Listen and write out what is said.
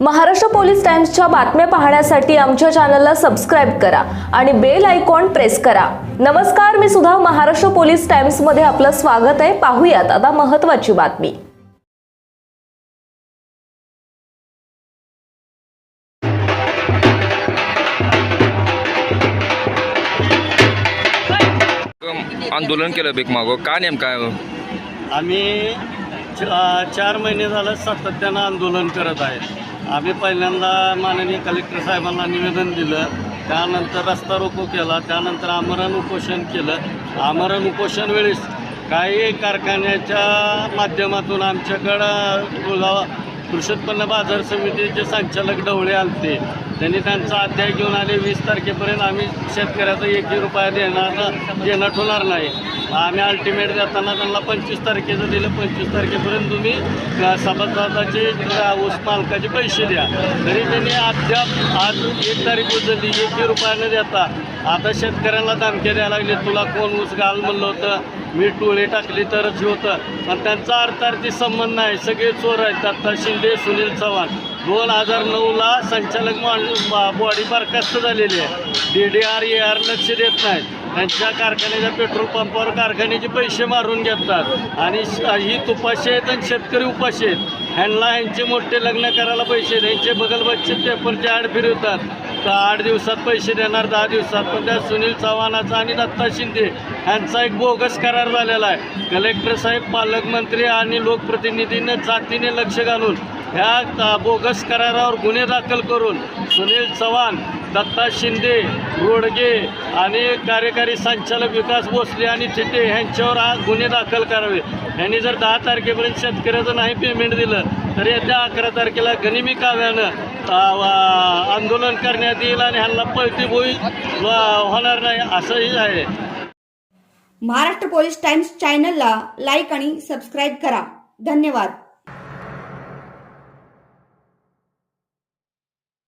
Maharashtra police टाइम्सच्या बातम्या पाहण्यासाठी आमच्या चॅनलला सबस्क्राईब करा आणि बेल आयकॉन प्रेस करा. नमस्कार मी सुद्धा महाराष्ट्र पोलीस टाइम्समध्ये आपलं स्वागत आहे. पाहूयात आता महत्वाची बातमी. आंदोलन केलं बेक मागो. का नेमका? आम्ही चार महिने झालं सातत्यानं आंदोलन करत आहे. आम्ही पहिल्यांदा माननीय कलेक्टर साहेबांना निवेदन दिलं. त्यानंतर रस्ता रोको केला. त्यानंतर आमरण उपोषण केलं. आमरण उपोषण वेळेस काही कारखान्याच्या माध्यमातून आमच्याकडं तुला कृषी उत्पन्न बाजार समितीचे संचालक ढवळे आलते. त्यांनी त्यांचा अध्याय घेऊन आले वीस तारखेपर्यंत आम्ही शेतकऱ्याचा एकही रुपया देणार देणं ठेवणार नाही. आम्ही अल्टिमेट देताना त्यांना पंचवीस तारखेचं दिलं. पंचवीस तारखेपर्यंत तुम्ही सभासदाचे ऊस मालकाचे पैसे द्या. तरी त्यांनी अद्याप आज एक तारीख उचलली एकही रुपयानं देता आता शेतकऱ्यांना धमक्या द्यायला लागले तुला कोण ऊस घाल म्हणलं होतं? मी टोळे टाकली तरच हे होतं. पण त्यांचा अर्थार्थी संबंध नाही सगळे चोर आहेत. दत्ता शिंदे सुनील चव्हाण. दोन हजार नऊला संचालक बॉडी बरखास्त झालेली आहे. D D R A R लक्ष देत नाहीत. त्यांच्या कारखान्याच्या पेट्रोल पंपावर कारखान्याचे पैसे मारून घेतात. आणि ही तुपाशी आहेत आणि शेतकरी उपाशी आहेत. ह्यांना ह्यांचे मोठे लग्न करायला पैसे आहेत त्यांचे बगलबच्चे पेपरचे आड फिरवतात का आठ दिवसात पैसे देणार दहा दिवसात? पण त्या सुनील चव्हाणाचा आणि दत्ता शिंदे ह्यांचा एक बोगस करार झालेला आहे. कलेक्टर साहेब पालकमंत्री आणि लोकप्रतिनिधीने जातीने लक्ष घालून ह्या बोगस करारावर गुन्हे दाखल करून सुनील चव्हाण दत्ता शिंदे रोडगे आणि कार्यकारी संचालक विकास भोसले आणि थिटे ह्यांच्यावर आज गुन्हे दाखल करावे. यांनी जर दहा तारखेपर्यंत शेतकऱ्याचं नाही पेमेंट दिलं तर येत्या अकरा तारखेला गनिमी काव्यानं आंदोलन करण्यात येईल आणि ह्यांना पळती बोई होणार नाही असंही आहे. महाराष्ट्र पोलीस टाइम्स चॅनलला लाईक आणि सबस्क्राईब करा. धन्यवाद.